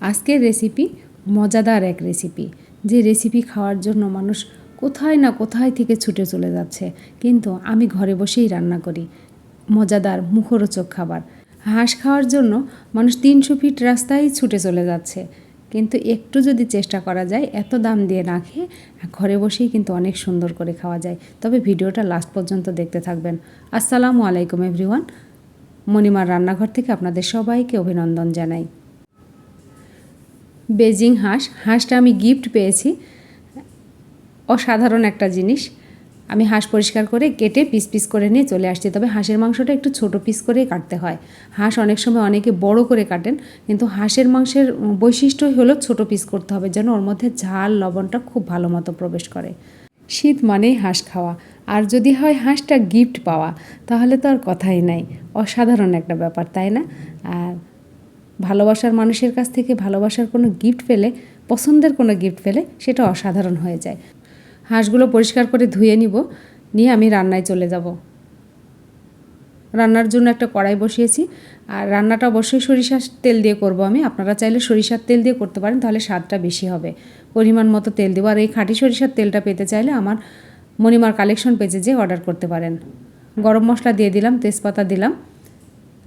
আজকের রেসিপি মজাদার এক রেসিপি যে রেসিপি খাওয়ার জন্য মানুষ কোথায় না কোথায় থেকে ছুটে চলে যাচ্ছে। কিন্তু আমি ঘরে বসেই রান্না করি। মজাদার মুখরোচক খাবার। হাঁস খাওয়ার জন্য মানুষ তিনশো ফিট রাস্তায় ছুটে চলে যাচ্ছে। কিন্তু একটু যদি চেষ্টা করা যায়, এত দাম দিয়ে না খেয়ে ঘরে বসেই কিন্তু অনেক সুন্দর করে খাওয়া যায়। তবে ভিডিওটা লাস্ট পর্যন্ত দেখতে থাকবেন। আসসালামু আলাইকুম এভরিওয়ান মণিমার রান্নাঘর থেকে আপনাদের সবাইকে অভিনন্দন জানাই। বেজিং হাঁস, হাঁসটা আমি গিফট পেয়েছি। অসাধারণ একটা জিনিস। আমি হাঁস পরিষ্কার করে কেটে পিস পিস করে নিয়ে চলে আসছি। তবে হাঁসের মাংসটা একটু ছোট পিস করেই কাটতে হয়। হাঁস অনেক সময় অনেকে বড় করে কাটেন, কিন্তু হাঁসের মাংসের বৈশিষ্ট্যই হলো ছোট পিস করতে হবে, যেন ওর মধ্যে ঝাল, লবণটা খুব ভালো মতো প্রবেশ করে। শীত মানেই হাঁস খাওয়া। আর যদি হয় হাঁসটা গিফট পাওয়া, তাহলে তো আর কথাই নাই। অসাধারণ একটা ব্যাপার, তাই না? আর ভালোবাসার মানুষের কাছ থেকে ভালোবাসার কোনো গিফট পেলে, পছন্দের কোনো গিফট পেলে সেটা অসাধারণ হয়ে যায়। হাঁসগুলো পরিষ্কার করে ধুয়ে নিব, নিয়ে আমি রান্নায় চলে যাব। রান্নার জন্য একটা কড়াই বসিয়েছি, আর রান্নাটা অবশ্যই সরিষার তেল দিয়ে করব আমি। আপনারা চাইলে সরিষার তেল দিয়ে করতে পারেন, তাহলে স্বাদটা বেশি হবে। পরিমাণ মতো তেল দেবো, আর এই খাঁটি সরিষার তেলটা পেতে চাইলে আমার মণিমার কালেকশন পেজে যে অর্ডার করতে পারেন। গরম মশলা দিয়ে দিলাম, তেজপাতা দিলাম,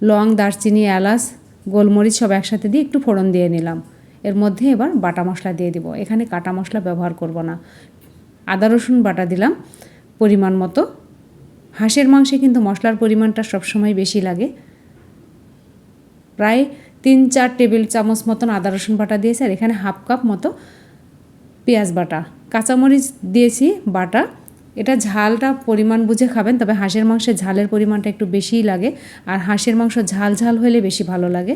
লং, দারচিনি, এলাচ গোলমরিচ সব একসাথে দিয়ে একটু ফোড়ন দিয়ে নিলাম। এর মধ্যে এবার বাটা মশলা দিয়ে দিব। এখানে কাটা মশলা ব্যবহার করব না। আদা, রসুন বাটা দিলাম পরিমাণ মতো। হাঁসের মাংসে কিন্তু মশলার পরিমাণটা সবসময় বেশি লাগে। প্রায় তিন, চার টেবিল চামচ মতন আদা, রসুন বাটা দিয়েছি। আর এখানে হাফ কাপ মতো পেঁয়াজ বাটা। কাঁচামরিচ দিয়েছি বাটা। এটা ঝালটা পরিমাণ বুঝে খাবেন, তবে হাঁসের মাংসের ঝালের পরিমাণটা একটু বেশিই লাগে। আর হাঁসের মাংস ঝাল ঝাল হলে বেশি ভালো লাগে।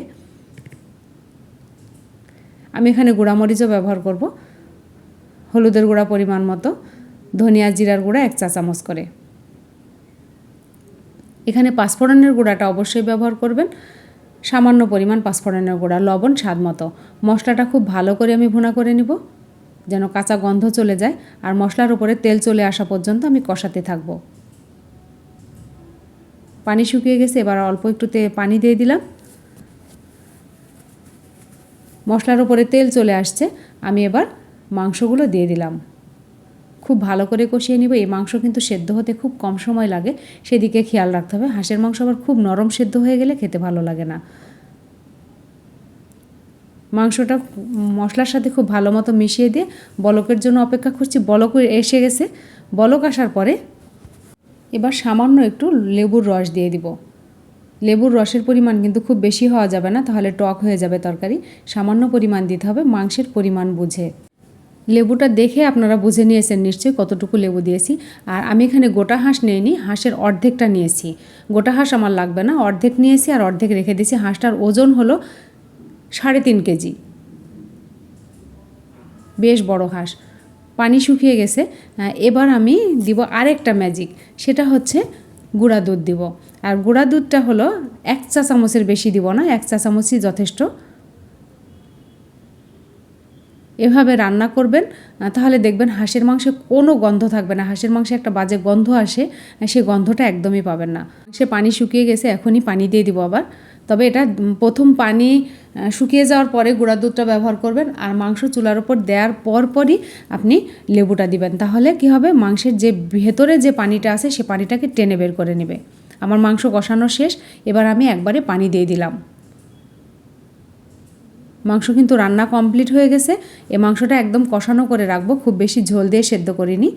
আমি এখানে গুঁড়ামরিচও ব্যবহার করব। হলুদের গুঁড়া পরিমাণ মতো, ধনিয়া জিরার গুঁড়া এক চা চামচ করে। এখানে পাঁচফোড়নের গুঁড়াটা অবশ্যই ব্যবহার করবেন। সামান্য পরিমাণ পাঁচফোড়নের গুঁড়া, লবণ, স্বাদ মতো। মশলাটা খুব ভালো করে আমি ভুনা করে নিব। যেন কাঁচা গন্ধ চলে যায় আর মশলার উপরে তেল চলে আসা পর্যন্ত আমি কষাতে থাকব। পানি শুকিয়ে গেছে, এবার অল্প একটু পানি দিয়ে দিলাম। মশলার উপরে তেল চলে আসছে, আমি এবার মাংসগুলো দিয়ে দিলাম। খুব ভালো করে কষিয়ে নিব, এই মাংস কিন্তু সেদ্ধ হতে খুব কম সময় লাগে। সেদিকে খেয়াল রাখতে হবে, হাঁসের মাংস আবার খুব নরম সেদ্ধ হয়ে গেলে খেতে ভালো লাগে না। মাংসটা মশলার সাথে খুব ভালো মতো মিশিয়ে দিয়ে বলকের জন্য অপেক্ষা করছি। বলক এসে গেছে। বলক আসার পরে এবার সামান্য একটু লেবুর রস দিয়ে দিব। লেবুর রসের পরিমাণ কিন্তু খুব বেশি হওয়া যাবে না, তাহলে টক হয়ে যাবে তরকারি। সামান্য পরিমাণ দিতে হবে, মাংসের পরিমাণ বুঝে। লেবুটা দেখে আপনারা বুঝে নিয়েছেন নিশ্চয়ই কতটুকু লেবু দিয়েছি। আর আমি এখানে গোটা হাঁস নিইনি, হাঁসের অর্ধেকটা নিয়েছি। গোটা হাঁস আমার লাগবে না, অর্ধেক নিয়েছি আর অর্ধেক রেখে দিয়েছি। হাঁসটার ওজন হলো সাড়ে তিন কেজি। বেশ বড় হাঁস। পানি শুকিয়ে গেছে। এবার আমি দিব আরেকটা ম্যাজিক সেটা হচ্ছে গুঁড়া দুধ দিব। আর গুঁড়া দুধটা হলো এক চা চামচের বেশি দিব না, এক চা চামচই যথেষ্ট। এভাবে রান্না করবেন তাহলে দেখবেন হাঁসের মাংসে কোনো গন্ধ থাকবে না। হাঁসের মাংসে একটা বাজে গন্ধ আসে, সে গন্ধটা একদমই পাবেন না। সে পানি শুকিয়ে গেছে, এখনই পানি দিয়ে দিব আবার। তবে এটা প্রথম পানি শুকিয়ে যাওয়ার পরে গুঁড়া দুধটা ব্যবহার করবেন আর মাংস চুলার ওপর দেওয়ার পর পরই আপনি লেবুটা দিবেন। তাহলে কি হবে? মাংসের যে ভেতরে যে পানিটা আছে সে পানিটাকে টেনে বের করে নেবে। আমার মাংস কষানো শেষ, এবার আমি একবারে পানি দিয়ে দিলাম। মাংস কিন্তু রান্না কমপ্লিট হয়ে গেছে। এ মাংসটা একদম কষানো করে রাখব, খুব বেশি ঝোল দিয়ে সেদ্ধ করিনি।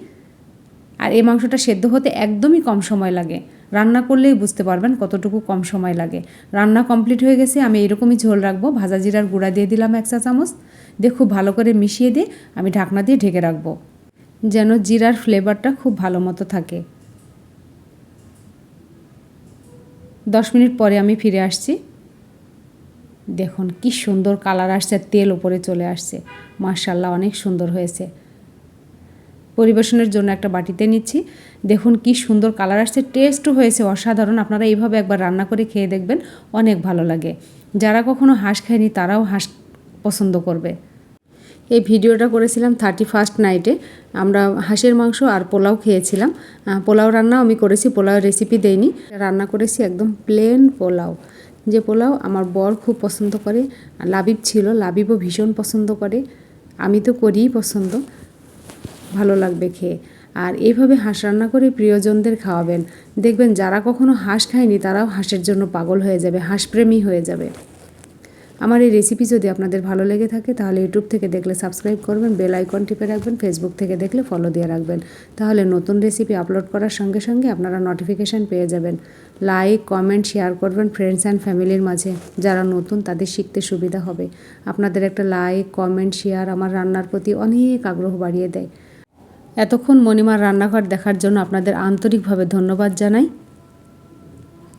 আর এই মাংসটা সেদ্ধ হতে একদমই কম সময় লাগে। রান্না করলেই বুঝতে পারবেন কতটুকু কম সময় লাগে। রান্না কমপ্লিট হয়ে গেছে, আমি এরকমই ঝোল রাখব। ভাজা জিরার গুঁড়া দিয়ে দিলাম এক চা চামচ। দিয়ে খুব ভালো করে মিশিয়ে দিয়ে আমি ঢাকনা দিয়ে ঢেকে রাখব। যেন জিরার ফ্লেভারটা খুব ভালো মতো থাকে। দশ মিনিট পরে আমি ফিরে আসছি। দেখুন কি সুন্দর কালার আসছে, তেল ওপরে চলে আসছে। মার্শাল্লাহ অনেক সুন্দর হয়েছে। পরিবেশনের জন্য একটা বাটিতে নিচ্ছি। দেখুন কি সুন্দর কালার আসছে টেস্টও হয়েছে অসাধারণ। আপনারা এইভাবে একবার রান্না করে খেয়ে দেখবেন, অনেক ভালো লাগে। যারা কখনো হাঁস খায়নি, তারাও হাঁস পছন্দ করবে। এই ভিডিওটা করেছিলাম থার্টি ফার্স্ট নাইটে আমরা হাঁসের মাংস আর পোলাও খেয়েছিলাম। পোলাও রান্নাও আমি করেছি, পোলাও রেসিপি দেইনি। রান্না করেছি একদম প্লেন পোলাও। যে পোলাও আমার বর খুব পছন্দ করে, লাবিব ছিল, লাবিবও ভীষণ পছন্দ করে। আমি তো করিই পছন্দ। ভালো লাগবে খেয়ে। আর এইভাবে হাঁস রান্না করে প্রিয়জনদের খাওয়াবেন। দেখবেন যারা কখনো হাঁস খায়নি, তারাও হাঁসের জন্য পাগল হয়ে যাবে, হাঁসপ্রেমী হয়ে যাবে। আমার এই রেসিপি যদি আপনাদের ভালো লেগে থাকে, তাহলে ইউটিউব থেকে দেখলে সাবস্ক্রাইব করবেন বেল আইকন টিপে রাখবেন ফেসবুক থেকে দেখলে ফলো দিয়ে রাখবেন। তাহলে নতুন রেসিপি আপলোড করার সঙ্গে সঙ্গে আপনারা নোটিফিকেশান পেয়ে যাবেন। লাইক কমেন্ট শেয়ার করবেন ফ্রেন্ডস অ্যান্ড ফ্যামিলির মাঝে, যারা নতুন তাদের শিখতে সুবিধা হবে। আপনাদের একটা লাইক কমেন্ট শেয়ার আমার রান্নার প্রতি অনেক আগ্রহ বাড়িয়ে দেয়। এতক্ষণ মণিমার রান্নাঘর দেখার জন্য আপনাদের আন্তরিকভাবে ধন্যবাদ জানাই।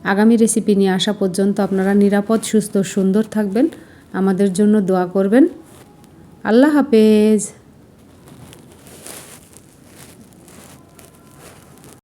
আগামী রেসিপি নিয়ে আসা পর্যন্ত আপনারা নিরাপদ, সুস্থ, সুন্দর থাকবেন। আমাদের জন্য দোয়া করবেন। আল্লাহ হাফেজ।